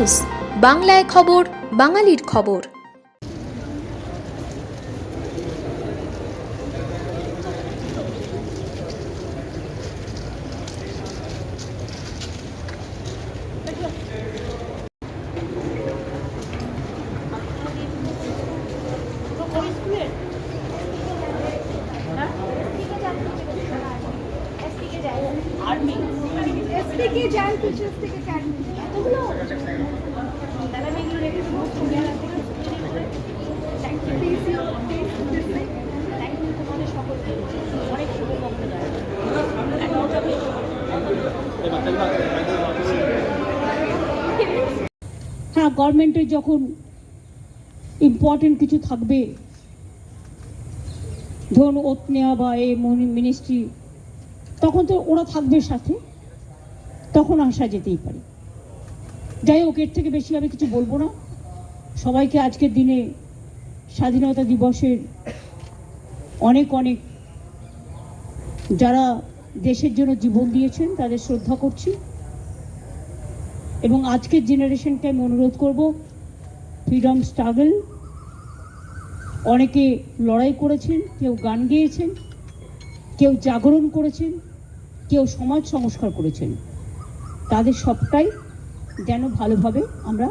News বাংলায় খবর বাঙালির খবর। থেকে যান টিচার্স থেকে এতগুলো? হ্যাঁ গভর্নমেন্টের যখন ইম্পর্টেন্ট কিছু থাকবে, ধরুন ওত নেওয়া বা এ মিনিস্ট্রি তখন তো ওরা থাকবে সাথে। তখন আসা যেতেই পারে। যাই হোক, এর থেকে বেশি আমি কিছু বলব না। সবাইকে আজকের দিনে স্বাধীনতা দিবসের অনেক অনেক যারা দেশের জন্য জীবন দিয়েছেন, তাদের শ্রদ্ধা করছি। এবং আজকের জেনারেশনকে আমি অনুরোধ করব, ফ্রিডম স্ট্রাগল। অনেকে লড়াই করেছেন, কেউ গান গেয়েছেন, কেউ জাগরণ করেছেন, কেউ সমাজ সংস্কার করেছেন। তাদের সবটাই যেন ভালোভাবে আমরা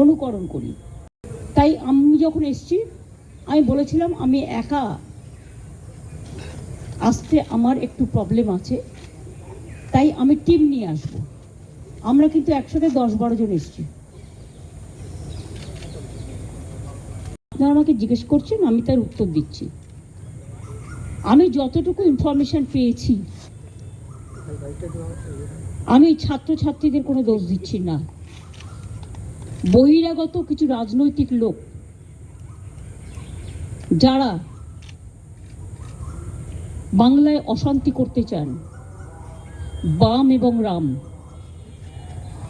অনুকরণ করি। তাই আমি যখন এসছি, আমি বলেছিলাম আমি একা আসতে আমার একটু প্রবলেম আছে। তাই আমি টিম নিয়ে আসব। আমরা কিন্তু একসাথে দশ বারো জন এসেছি। আপনারা আমাকে জিজ্ঞেস করছেন, আমি তার উত্তর দিচ্ছি। আমি যতটুকু ইনফরমেশন পেয়েছি আমি ছাত্রছাত্রীদের কোনো দোষ দিচ্ছি না। বহিরাগত কিছু রাজনৈতিক লোক যারা বাংলায় অশান্তি করতে চান, বাম এবং রাম,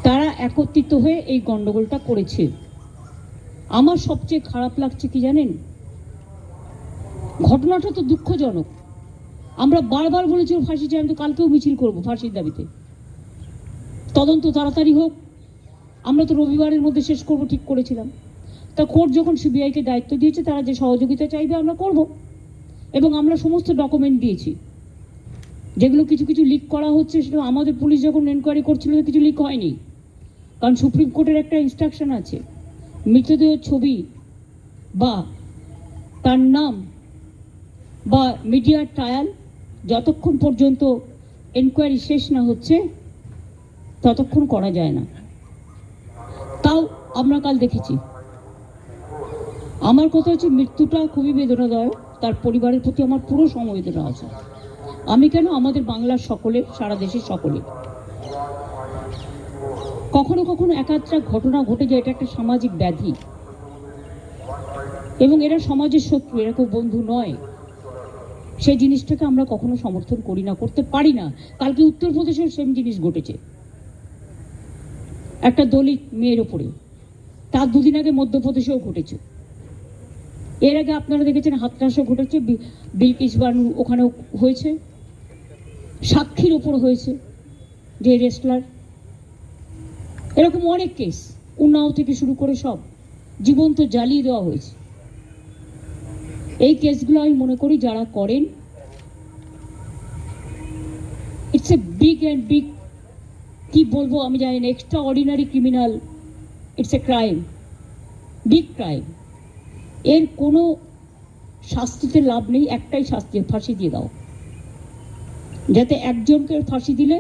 তারা একত্রিত হয়ে এই গন্ডগোলটা করেছে। আমার সবচেয়ে খারাপ লাগছে কি জানেন? ঘটনাটা তো দুঃখজনক। আমরা বারবার বলেছি ফাঁসি চাই, আমি তো কালকেও মিছিল করব ফাঁসির দাবিতে। তদন্ত তাড়াতাড়ি হোক। আমরা তো রবিবারের মধ্যে শেষ করব, ঠিক করেছিলাম। তা কোর্ট যখন সিবিআইকে দায়িত্ব দিয়েছে, তারা যে সহযোগিতা চাইবে আমরা করব। এবং আমরা সমস্ত ডকুমেন্ট দিয়েছি। যেগুলো কিছু কিছু লিক করা হচ্ছে, সেটা আমাদের পুলিশ যখন এনকোয়ারি করছিল কিছু লিক হয়নি। কারণ সুপ্রিম কোর্টের একটা ইনস্ট্রাকশন আছে। মৃতদেহ ছবি বা তার নাম বা মিডিয়ার ট্রায়াল যতক্ষণ পর্যন্ত এনকোয়ারি শেষ না হচ্ছে ততক্ষণ করা যায় না। তাও আমরা কাল দেখেছি। আমার কথা হচ্ছে, মৃত্যুটা খুবই বেদনাদায়ক। তার পরিবারের প্রতি আমার পুরো সমবেদনা আছে। আমি কেন আমাদের বাংলার সকলে, সারা দেশের সকলের কখনো কখনো একাত্রা ঘটনা ঘটে যায়, এটা একটা সামাজিক ব্যাধি। এবং এরা সমাজের শত্রু, এরা কেউ বন্ধু নয়। সেই জিনিসটাকে আমরা কখনো সমর্থন করি না, করতে পারি না। কালকে উত্তরপ্রদেশেও সেম জিনিস ঘটেছে। একটা দলিত মেয়ের ওপরে তার দুদিন আগে মধ্যপ্রদেশেও ঘটেছে। এর আগে আপনারা দেখেছেন হাতরাসও ঘটেছে বিলকিস বানু ওখানেও হয়েছে। সাক্ষীর ওপর হয়েছে যে রেসলার। এরকম অনেক কেস, উন্নাও থেকে শুরু করে সব। জীবন্ত জ্বালিয়ে দেওয়া হয়েছে। এই কেসগুলো আমি মনে করি যারা করেন it's a big and big কি বলব আমি জানি না extraordinary criminal it's a crime big crime এর কোনো শাস্তিতে লাভ নেই, একটাই শাস্তি, ফাঁসি দিয়ে দাও। যাতে একজনকে ফাঁসি দিলে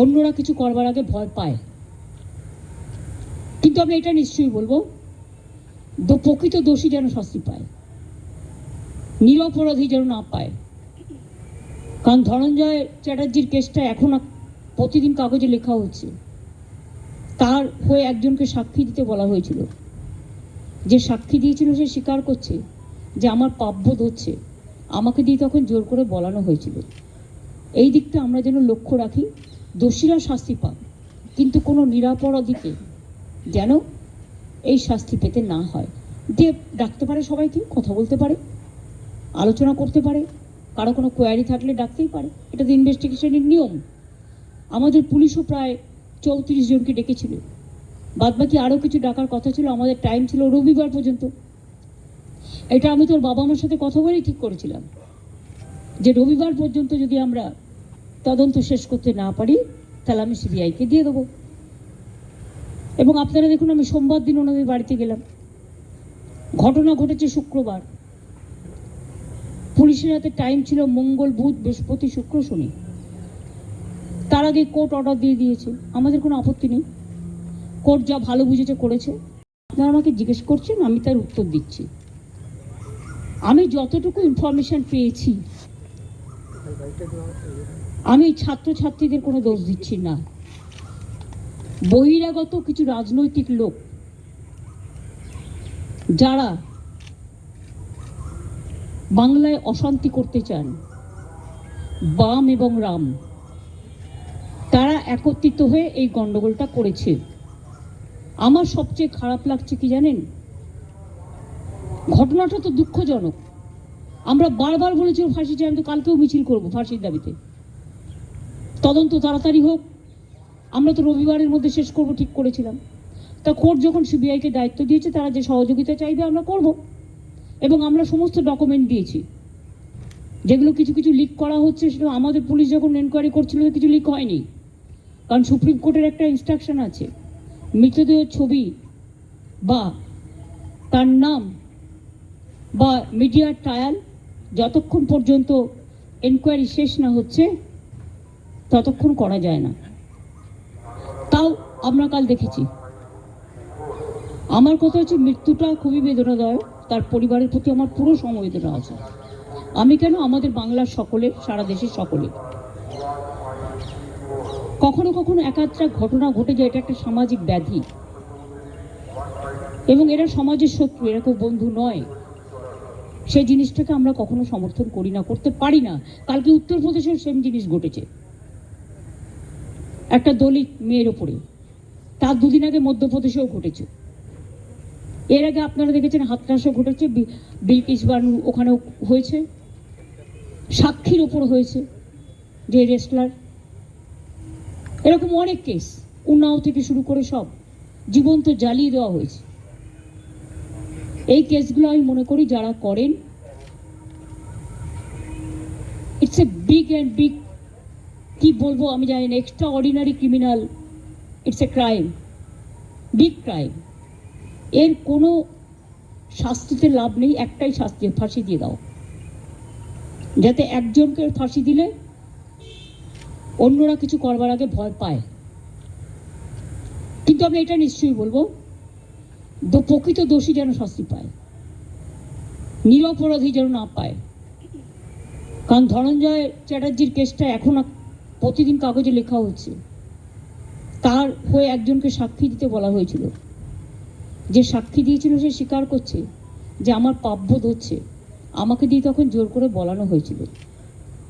অন্যরা কিছু করবার আগে ভয় পায়। কিন্তু আমি এটা নিশ্চয়ই বলব প্রকৃত দোষী যেন শাস্তি পায়, নিরপরাধী যেন না পায়। কারণ ধনঞ্জয় চ্যাটার্জির কেসটা এখন প্রতিদিন কাগজে লেখা হচ্ছে। তার হয়ে একজনকে সাক্ষী দিতে বলা হয়েছিল। যে সাক্ষী দিয়েছিল সে স্বীকার করছে যে আমার পাপবোধ হচ্ছে আমাকে দিয়ে তখন জোর করে বলানো হয়েছিল। এই দিকটা আমরা যেন লক্ষ্য রাখি, দোষীরা শাস্তি পান কিন্তু কোনো নিরাপরাধীকে যেন এই শাস্তি পেতে না হয়। যে ডাকতে পারে সবাইকে, কথা বলতে পারে, আলোচনা করতে পারে, কারও কোনো কোয়ারি থাকলে ডাকতেই পারে। এটা তো ইনভেস্টিগেশনের নিয়ম। আমাদের পুলিশও প্রায় চৌত্রিশ জনকে ডেকেছিল। বাদবাকি আরও কিছু ডাকার কথা ছিল, আমাদের টাইম ছিল রবিবার পর্যন্ত। এটা আমি তোর বাবা মার সাথে কথা বলেই ঠিক করেছিলাম। যে রবিবার পর্যন্ত যদি আমরা তদন্ত শেষ করতে না পারি, তাহলে আমি সিবিআইকে দিয়ে দেবো। এবং আপনারা দেখুন, আমি সোমবার দিন ওনাদের বাড়িতে গেলাম। ঘটনা ঘটেছে শুক্রবার। পুলিশের হাতে টাইম ছিল মঙ্গল, বুধ, বৃহস্পতি, শুক্র, শনি। তার আগে কোর্ট অর্ডার দিয়ে দিয়েছে। আমাদের কোনো আপত্তি নেই। কোর্ট যা ভালো বুঝেছে, করেছে। আপনারা আমাকে জিজ্ঞেস করছেন, আমি তার উত্তর দিচ্ছি। আমি যতটুকু ইনফরমেশন পেয়েছি, আমি ছাত্রছাত্রীদের কোনো দোষ দিচ্ছি না। বহিরাগত কিছু রাজনৈতিক লোক, যারা বাংলায় অশান্তি করতে চান, বাম এবং রাম তারা একত্রিত হয়ে এই গন্ডগোলটা করেছে। আমার সবচেয়ে খারাপ লাগছে কি জানেন? ঘটনাটা তো দুঃখজনক। আমরা বারবার বলেছি ফাঁসি চাই, আমি তো কালকেও মিছিল করব ফাঁসির দাবিতে। তদন্ত তাড়াতাড়ি হোক, আমরা তো রবিবারের মধ্যে শেষ করব, ঠিক করেছিলাম। তা কোর্ট যখন সিবিআইকে দায়িত্ব দিয়েছে, তারা যে সহযোগিতা চাইবে আমরা করব। এবং আমরা সমস্ত ডকুমেন্ট দিয়েছি। যেগুলো কিছু কিছু লিক করা হচ্ছে সেটা আমাদের পুলিশ যখন এনকোয়ারি করছিল কিছু লিক হয়নি। কারণ সুপ্রিম কোর্টের একটা ইনস্ট্রাকশন আছে। মৃতদেহের ছবি বা তার নাম বা মিডিয়ার ট্রায়াল যতক্ষণ পর্যন্ত এনকোয়ারি শেষ না হচ্ছে, ততক্ষণ করা যায় না। তাও আমরা কাল দেখেছি। আমার কথা হচ্ছে, মৃত্যুটা খুবই বেদনাদায়ক। তার পরিবারের প্রতি আমার পুরো সমবেদনা আছে। আমি কেন আমাদের বাংলার সকলে, সারা দেশের সকলের কখনো কখনো একাত্রা ঘটনা ঘটে যায়, এটা একটা সামাজিক ব্যাধি। এবং এরা সমাজের শত্রু, এরা কেউ বন্ধু নয়। সেই জিনিসটাকে আমরা কখনো সমর্থন করি না, করতে পারি না। কালকে উত্তরপ্রদেশেও সেম জিনিস ঘটেছে। একটা দলিত মেয়ের ওপরে তার দুদিন আগে মধ্যপ্রদেশেও ঘটেছে। এর আগে আপনারা দেখেছেন হাতরাসও ঘটেছে বিলকিস বানু ওখানেও হয়েছে। সাক্ষীর ওপর হয়েছে, যে রেসলার এরকম অনেক কেস উন্নাও থেকে শুরু করে সব, জীবন্ত জ্বালিয়ে দেওয়া হয়েছে। এই কেসগুলো আমি মনে করি যারা করেন it's a big and big কি বলব আমি জানি না extraordinary criminal it's a crime big crime এর কোনো শাস্তিতে লাভ নেই, একটাই শাস্তি, ফাঁসি দিয়ে দাও। যাতে একজনকে ফাঁসি দিলে অন্যরা কিছু করবার আগে ভয় পায়। কিন্তু আমি এটা নিশ্চয়ই বলব প্রকৃত দোষী যেন শাস্তি পায়। নিরপরাধী যেন না পায়। কারণ ধনঞ্জয় চ্যাটার্জির কেসটা এখন প্রতিদিন কাগজে লেখা হচ্ছে। তার হয়ে একজনকে সাক্ষী দিতে বলা হয়েছিল। যে সাক্ষী দিয়েছিল সে স্বীকার করছে যে আমার পাপবোধ হচ্ছে আমাকে দিয়ে তখন জোর করে বলানো হয়েছিল।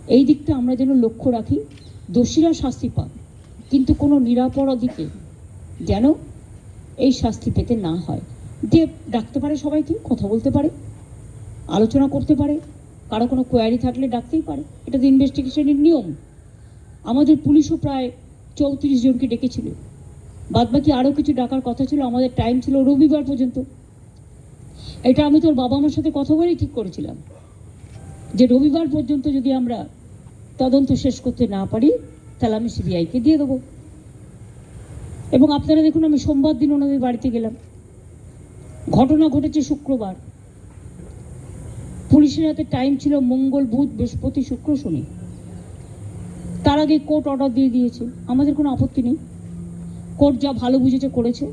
এই দিকটা আমরা যেন লক্ষ্য রাখি। দোষীরা শাস্তি পাক কিন্তু কোনো নিরাপরাধীকে যেন এই শাস্তি পেতে না হয়। যে ডাকতে পারে সবাইকে, কথা বলতে পারে, আলোচনা করতে পারে, কারও কোনো কোয়ারি থাকলে ডাকতেই পারে। এটা তো ইনভেস্টিগেশনের নিয়ম। আমাদের পুলিশও প্রায় চৌত্রিশ জনকে ডেকেছিল। বাদবাকি আরও কিছু ডাকার কথা ছিল, আমাদের টাইম ছিল রবিবার পর্যন্ত। এটা আমি তোর বাবা মার সাথে কথা বলেই ঠিক করেছিলাম। যে রবিবার পর্যন্ত যদি আমরা তদন্ত শেষ করতে না পারি, তাহলে আমি সিবিআইকে দিয়ে দেবো। এবং আপনারা দেখুন, আমি সোমবার দিন ওনাদের বাড়িতে গেলাম। ঘটনা ঘটেছে শুক্রবার। পুলিশের হাতে টাইম ছিল মঙ্গল, বুধ, বৃহস্পতি, শুক্র, শনি। তার আগে কোর্ট অর্ডার দিয়ে দিয়েছে। আমাদের কোনো আপত্তি নেই। কোর্ট যা ভালো বুঝেছে করেছে।